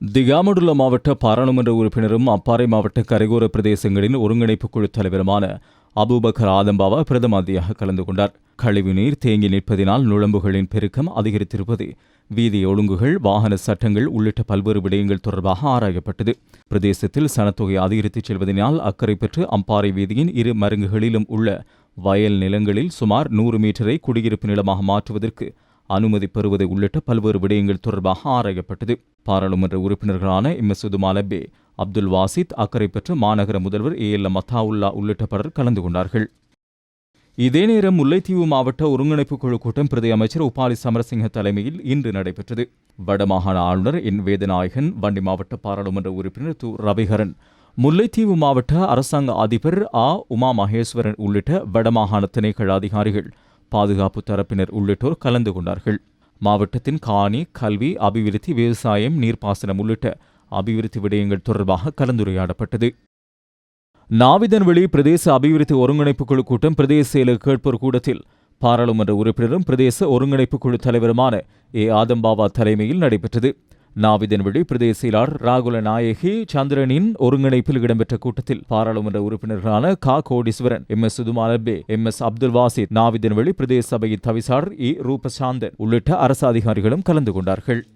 திகாமடுல்ல மாவட்ட பாராளுமன்ற உறுப்பினரும் அப்பாறை மாவட்ட கரையோர பிரதேசங்களின் ஒருங்கிணைப்பு குழு தலைவருமான அபுபக்கர் ஆதம்பாவா பிரதமாதியாக கலந்து கொண்டார். கழிவு நீர் தேங்கி நிற்பதினால் நுழம்புகளின் பெருக்கம் அதிகரித்திருப்பது. வீதி ஒழுங்குகள் வாகன சட்டங்கள் உள்ளிட்ட பல்வேறு விடயங்கள் தொடர்பாக ஆராயப்பட்டது. பிரதேசத்தில் சனத்தொகை அதிகரித்துச் செல்வதனால் அக்கறை பெற்று அம்பாறை வீதியின் இரு மருங்குகளிலும் உள்ள வயல் நிலங்களில் சுமார் நூறு மீட்டரை குடியிருப்பு நிலமாக மாற்றுவதற்கு அனுமதி பெறுவது உள்ளிட்ட பல்வேறு விடயங்கள் தொடர்பாக ஆராயப்பட்டது. பாராளுமன்ற உறுப்பினர்களான எம். எஸ். உதுமாலபே அப்துல் வாசித் அக்கறை பெற்ற மாநகர முதல்வர் ஏ. எல். மத்தாவுல்லா உள்ளிட்ட பலர் கலந்து கொண்டார்கள். இதே நேரம் முல்லைத்தீவு மாவட்ட ஒருங்கிணைப்பு குழு கூட்டம் பிரதி அமைச்சர் உபாலி சமரசிங்க தலைமையில் இன்று நடைபெற்றது. வடமாகாண ஆளுநர் என். வேதநாயகன் வண்டி மாவட்ட பாராளுமன்ற உறுப்பினர் து. ரவிகரன் முல்லைத்தீவு மாவட்ட அரசாங்க அதிபர் ஆ. உமா மகேஸ்வரன் உள்ளிட்ட வடமாகாண திணைக்கள அதிகாரிகள் பாதுகாப்பு தரப்பினர் உள்ளிட்டோர் கலந்து கொண்டார்கள். மாவட்டத்தின் காணி கல்வி அபிவிருத்தி விவசாயம் நீர்ப்பாசனம் உள்ளிட்ட அபிவிருத்தி விடயங்கள் தொடர்பாக கலந்துரையாடப்பட்டது. நாவிதன்வெளி பிரதேச அபிவிருத்தி ஒருங்கிணைப்பு குழு கூட்டம் பிரதேச செயலர் கேட்போர் கூடத்தில் பாராளுமன்ற உறுப்பினரும் பிரதேச ஒருங்கிணைப்பு குழு தலைவருமான ஏ. ஆதம்பாவா தலைமையில் நடைபெற்றது. நாவிதன்வெளி பிரதேச செயலாளர் ராகுல நாயகி சந்திரனின் ஒருங்கிணைப்பில் இடம்பெற்ற கூட்டத்தில் பாராளுமன்ற உறுப்பினர்களான கா. Kodeeswaran M. S. Uthumalebbe M. S. Abdul Wasith Navithanveli பிரதேச சபையின் தவிசாளர் இ. ரூபசாந்தன் உள்ளிட்ட அரசு அதிகாரிகளும் கலந்து கொண்டார்கள்.